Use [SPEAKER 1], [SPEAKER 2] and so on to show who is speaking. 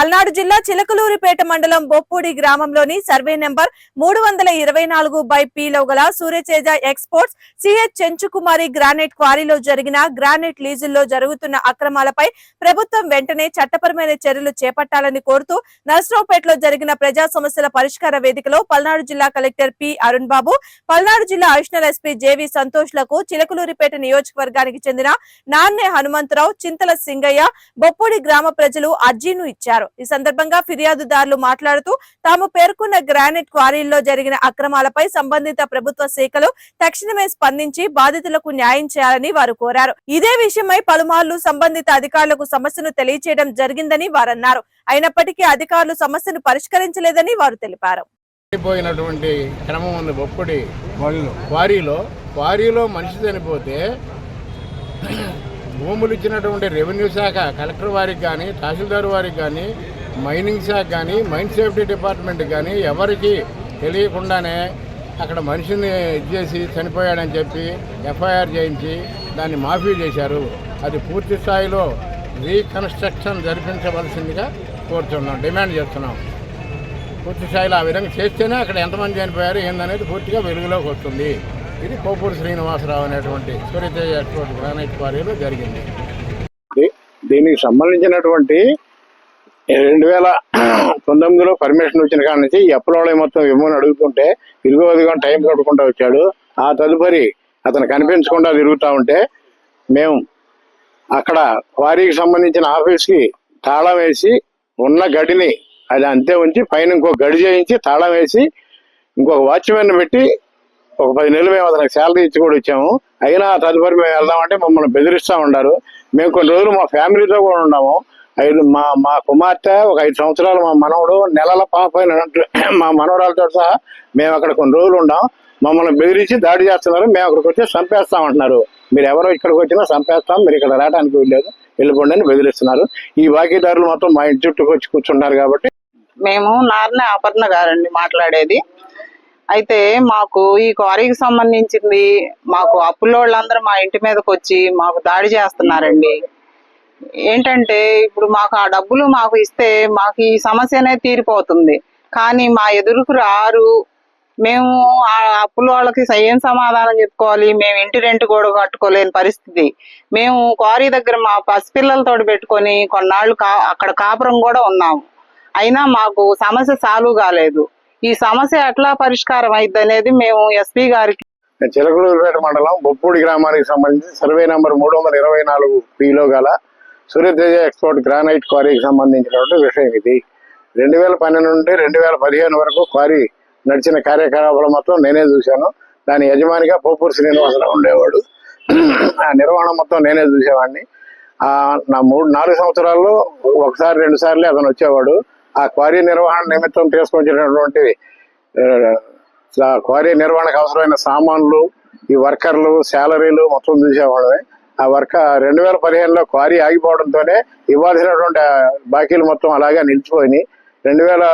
[SPEAKER 1] పల్నాడు జిల్లా చిలకలూరిపేట మండలం బొప్పూడి గ్రామంలోని సర్వే నెంబర్ మూడు వందల ఇరవై నాలుగు బై పిలో గల Suryateja exports CH Chenchukumari granite క్వారీలో జరిగిన గ్రానైట్ లీజుల్లో జరుగుతున్న అక్రమాలపై ప్రభుత్వం వెంటనే చట్టపరమైన చర్యలు చేపట్టాలని కోరుతూ నర్సరావుపేటలో జరిగిన ప్రజా సమస్యల పరిష్కార వేదికలో పల్నాడు జిల్లా కలెక్టర్ పి అరుణ్ బాబు పల్నాడు జిల్లా అడిషనల్ ఎస్పీ జేవి సంతోష్లకు చిలకలూరిపేట నియోజకవర్గానికి చెందిన నాన్నే హనుమంతరావు చింతల సింగయ్య బొప్పూడి గ్రామ ప్రజలు అర్జీను ఇచ్చారు. ఈ సందర్భంగా ఫిర్యాదుదారులు మాట్లాడుతూ తాము పేర్కొన్న గ్రానైట్ క్వారీల్లో జరిగిన అక్రమాలపై సంబంధిత ప్రభుత్వ శాఖలు తక్షణమే స్పందించి బాధితులకు న్యాయం చేయాలని వారు కోరారు. ఇదే విషయమై పలుమార్లు సంబంధిత అధికారులకు సమస్యను తెలియచేయడం జరిగిందని వారన్నారు. అయినప్పటికీ అధికారులు సమస్యను పరిష్కరించలేదని వారు తెలిపారు.
[SPEAKER 2] చనిపోయినటువంటి క్రమం ఉంది బొప్పడి క్వారీలో క్వారీలో మనిషి చనిపోతే భూములు ఇచ్చినటువంటి రెవెన్యూ శాఖ కలెక్టర్ వారికి కానీ తహసీల్దార్ వారికి కానీ మైనింగ్ శాఖ కానీ మైన్ సేఫ్టీ డిపార్ట్మెంట్ కానీ ఎవరికి తెలియకుండానే అక్కడ మనిషిని ఇచ్చేసి చనిపోయాడని చెప్పి ఎఫ్ఐఆర్ చేయించి దాన్ని మాఫీ చేశారు. అది పూర్తి స్థాయిలో రీకన్స్ట్రక్షన్ జరిపించవలసిందిగా కోరుతున్నాం డిమాండ్ చేస్తున్నాం. పూర్తి స్థాయిలో ఆ విధంగా చేస్తేనే అక్కడ ఎంతమంది చనిపోయారు ఏందనేది పూర్తిగా వెలుగులోకి వస్తుంది. ఇది కోపూరు శ్రీనివాసరావు అనేటువంటి సూర్యతేజ ఎక్స్పోర్ట్ గ్రానైట్ క్వారీలో జరిగింది. దీనికి సంబంధించినటువంటి రెండు వేల పంతొమ్మిదిలో పర్మిషన్ వచ్చిన కాడ నుంచి ఈ మొత్తం ఇవ్వమని అడుగుతుంటే తిరుగువదిగా టైం కట్టుకుంటూ వచ్చాడు. ఆ తదుపరి అతను కనిపించకుండా తిరుగుతూ ఉంటే మేము అక్కడ క్వారీకి సంబంధించిన ఆఫీస్కి తాళం వేసి ఉన్న గడిని అది అంతే ఉంచి పైన ఇంకో గడి చేయించి తాళం వేసి ఇంకొక వాచ్మెన్ పెట్టి ఒక పది నెలలు మేము అతనికి శాలరీ ఇచ్చి కూడా ఇచ్చాము అయినా తదుపరి మేము వెళ్దామంటే మమ్మల్ని బెదిరిస్తూ ఉన్నారు మేము కొన్ని రోజులు మా ఫ్యామిలీతో కూడా ఉన్నాము. ఐదు మా మా కుమార్తె ఒక ఐదు సంవత్సరాలు మా మనవడు నెలల పాప మా మనవరాలతో సహా మేము అక్కడ కొన్ని రోజులు ఉన్నాం. మమ్మల్ని బెదిరించి దాడి చేస్తున్నారు. మేము అక్కడికి వచ్చి చంపేస్తాం అంటున్నారు. మీరు ఎవరో ఇక్కడికి వచ్చినా చంపేస్తాం. మీరు ఇక్కడ రావడానికి వీల్లేదు. వెళ్ళిపోండి అని బెదిరిస్తున్నారు. ఈ బాకీదారులు మొత్తం మా ఇంటి చుట్టూకి వచ్చి కూర్చుంటారు కాబట్టి.
[SPEAKER 3] మేము నారనే అపర్ణ గారండి మాట్లాడేది. అయితే మాకు ఈ క్వారీకి సంబంధించింది మాకు అప్పులోళ్ళందరూ మా ఇంటి మీదకి వచ్చి మాకు దాడి చేస్తున్నారండి. ఏంటంటే ఇప్పుడు మాకు ఆ డబ్బులు మాకు ఇస్తే మాకు ఈ సమస్యనే తీరిపోతుంది. కానీ మా ఎదురుకు రారు. మేము ఆ అప్పుల వాళ్ళకి ఏం సమాధానం చెప్పుకోవాలి? మేము ఇంటి రెంట్ కూడా కట్టుకోలేని పరిస్థితి. మేము క్వారీ దగ్గర మా పసిపిల్లలతో పెట్టుకొని కొన్నాళ్ళు కా అక్కడ కాపురం కూడా ఉన్నాము. అయినా మాకు సమస్య సాల్వ్ కాలేదు. ఈ సమస్య ఎట్లా పరిష్కారం అయింది అనేది మేము ఎస్పీ గారికి
[SPEAKER 2] చిలకలూరుపేట మండలం బొప్పూడి గ్రామానికి సంబంధించి సర్వే నంబర్ మూడు వందల ఇరవై నాలుగు పిలో గల సూర్యతేజ ఎక్స్పోర్ట్ గ్రానైట్ క్వారీకి సంబంధించినటువంటి విషయం ఇది. రెండు వేల పన్నెండు నుండి రెండు వేల పదిహేను వరకు క్వారీ నడిచిన కార్యకలాపాలు మొత్తం నేనే చూశాను. దాని యజమానిగా పోపూరు శ్రీనివాసరావు ఉండేవాడు. ఆ నిర్వహణ మొత్తం నేనే చూసేవాడిని. ఆ నా మూడు నాలుగు సంవత్సరాల్లో ఒకసారి రెండు సార్లే అతను వచ్చేవాడు. ఆ క్వారీ నిర్వహణ నిమిత్తం తీసుకొచ్చినటువంటి క్వారీ నిర్వహణకు అవసరమైన సామాన్లు ఈ వర్కర్లు శాలరీలు మొత్తం చూసేవాళ్ళమే. ఆ వర్క రెండు వేల పదిహేనులో క్వారీ ఆగిపోవడంతోనే ఇవ్వాల్సినటువంటి బాకీలు మొత్తం అలాగే నిలిచిపోయినాయి. రెండు వేల